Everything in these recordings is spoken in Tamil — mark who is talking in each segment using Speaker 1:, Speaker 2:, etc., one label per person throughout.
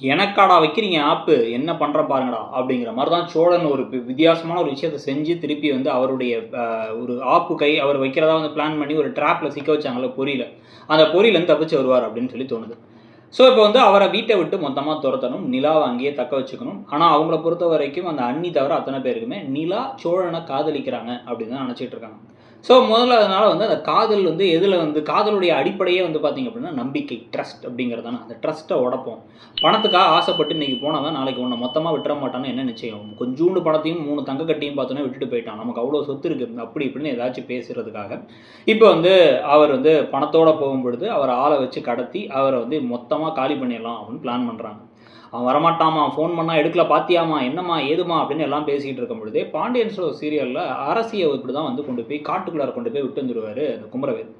Speaker 1: எனக்காடா வைக்கிறீங்க ஆப்பு? என்ன பண்ணுற பாருங்கடா அப்படிங்கிற மாதிரி தான் சோழன் ஒரு வித்தியாசமான ஒரு விஷயத்தை செஞ்சு திருப்பி வந்து அவருடைய ஒரு ஆப்பு கை அவர் வைக்கிறதா வந்து பிளான் பண்ணி ஒரு ட்ராப்பில் சிக்க வச்சாங்கல்ல பொரியல. அந்த பொரியிலேருந்து தப்பிச்சு வருவார் அப்படின்னு சொல்லி தோணுது. ஸோ இப்போ வந்து அவரை வீட்டை விட்டு மொத்தமாக துரத்தணும் நிலாவை அங்கேயே தக்க வச்சுக்கணும். ஆனால் அவங்கள பொறுத்த வரைக்கும் அந்த அண்ணி தவிர அத்தனை பேருக்குமே நிலா சோழனை காதலிக்கிறாங்க அப்படின்னு தான் நினச்சிட்டு இருக்காங்க. ஸோ முதல்ல அதனால் வந்து அந்த காதல் வந்து எதில் வந்து காதலுடைய அடிப்படையே வந்து பார்த்தீங்க அப்படின்னா நம்பிக்கை ட்ரஸ்ட் அப்படிங்கிறதான அந்த ட்ரஸ்ட்டை உடப்போம். பணத்துக்காக ஆசைப்பட்டு இன்னைக்கு போனவன் நாளைக்கு ஒன்று மொத்தமாக விட்டுற மாட்டான்னு என்ன நிச்சயம்? கொஞ்சூண்டு பணத்தையும் மூணு தங்க கட்டியும் பார்த்தோன்னே விட்டுட்டு போயிட்டான். நமக்கு அவ்வளோ சொத்து இருக்குது அப்படி இப்படின்னு ஏதாச்சும் பேசுறதுக்காக. இப்போ வந்து அவர் வந்து பணத்தோட போகும்பொழுது அவரை ஆளை வச்சு கடத்தி அவரை வந்து மொத்தமாக காலி பண்ணிடலாம் அப்படின்னு பிளான் பண்ணுறாங்க அவன் வரமாட்டாமா ஃபோன் பண்ணால் எடுக்கல பாத்தியாமா என்னம்மா ஏதுமா அப்படின்னு எல்லாம் பேசிக்கிட்டு இருக்கும் பொழுதே பாண்டியன்ஸோட சீரியலில் அரசியை இப்படி தான் வந்து கொண்டு போய் காட்டுக்குள்ளார கொண்டு போய் விட்டு வந்துடுவார் அந்த குமரவேல்.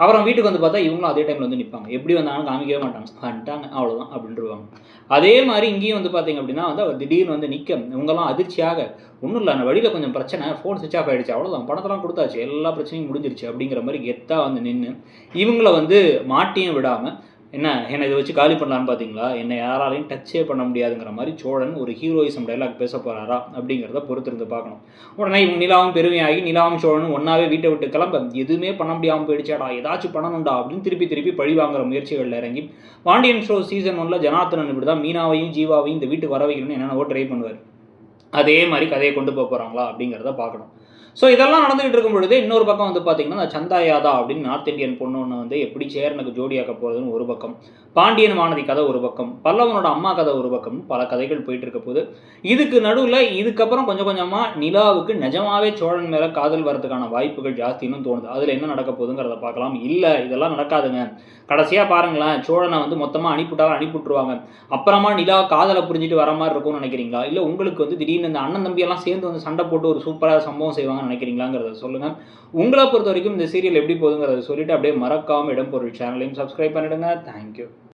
Speaker 1: அப்புறம் வீட்டுக்கு வந்து பார்த்தா இவங்களும் அதே டைமில் வந்து நிற்பாங்க எப்படி வந்தாங்கன்னு காமிக்கவே மாட்டாங்க. வந்துட்டாங்க அவ்வளோதான் அப்படின்ட்டுருவாங்க அதே மாதிரி இங்கேயும் வந்து பார்த்தீங்க அப்படின்னா வந்து அவர் திடீர்னு வந்து நிற்க இவங்கெல்லாம் அதிர்ச்சியாக ஒன்றும் இல்லை அந்த வழியில் கொஞ்சம் பிரச்சனை ஃபோன் சுவிச் ஆஃப் ஆகிடுச்சு அவ்வளோதான் பணத்தெல்லாம் கொடுத்தாச்சு எல்லா பிரச்சனையும் முடிஞ்சிருச்சு அப்படிங்கிற மாதிரி கெத்தாக வந்து நின்று இவங்கள வந்து மாட்டியும் விடாமல் என்ன? என்னை இதை வச்சு காலி பண்ணலான்னு பார்த்தீங்களா என்னை யாராலையும் டச்சே பண்ண முடியாதுங்கிற மாதிரி சோழன் ஒரு ஹீரோயிசம் டைலாக் பேச போகிறாரா அப்படிங்கிறத பொறுத்திருந்து பார்க்கணும். உடனே இவங்க நிலாவும் பெருமையாகி நிலாவும் சோழனும் ஒன்றாவே வீட்டை விட்டு கிளம்ப எதுவுமே பண்ண முடியாமல் போயிடுச்சாடா? ஏதாச்சும் பண்ணணும்டா அப்படின்னு திருப்பி திருப்பி பழி வாங்குற முயற்சிகளில் இறங்கி பாண்டியன் ஷோ சீசன் ஒன்றில் ஜனார்த்தனன் இப்படி தான் மீனாவையும் ஜீவாவையும் இந்த வீட்டுக்கு வர வைக்கணும்னு என்னென்னவோ ட்ரை பண்ணுவார். அதே மாதிரி கதையை கொண்டு போக போகிறாங்களா அப்படிங்கிறத பார்க்கணும். ஸோ இதெல்லாம் நடந்துகிட்டு இருக்கும் பொழுது இன்னொரு பக்கம் வந்து பார்த்தீங்கன்னா அந்த சந்தா யாதா அப்படின்னு நார்த் இந்தியன் பொண்ணு ஒன்று வந்து எப்படி சேரனுக்கு ஜோடியாக்க போகிறதுன்னு ஒரு பக்கம் பாண்டியன் வானதி கதை ஒரு பக்கம் பல்லவனோட அம்மா கதை ஒரு பக்கம் பல கதைகள் போயிட்டு இருக்க போது இதுக்கு நடுவில் இதுக்கப்புறம் கொஞ்சம் கொஞ்சமாக நிலாவுக்கு நிஜமாவே சோழன் மேலே காதல் வரதுக்கான வாய்ப்புகள் ஜாஸ்தின்னு தோணுது. அதில் என்ன நடக்க போகுதுங்கிறத பார்க்கலாம். இல்லை இதெல்லாம் நடக்காதுங்க. கடைசியாக பாருங்களேன் சோழனை வந்து மொத்தமாக அனுப்பிவிட்டாலும் அனுப்பிவிட்டுருவாங்க அப்புறமா நிலா காதலை புரிஞ்சுட்டு வர மாதிரி இருக்கும்னு நினைக்கிறீங்களா? இல்லை உங்களுக்கு வந்து திடீர்னு இந்த அண்ணன் தம்பியெல்லாம் சேர்ந்து வந்து சண்டை போட்டு ஒரு சூப்பராக சம்பவம் செய்வாங்கன்னு நினைக்கிறீங்களாங்கிறத சொல்லுங்கள் உங்களை பொறுத்த வரைக்கும் இந்த சீரியல் எப்படி போகுதுங்கிறத சொல்லிட்டு அப்படியே மறக்காமல் இடம் பொருள் சேனலையும் சப்ஸ்கிரைப் பண்ணிடுங்க. தேங்க்யூ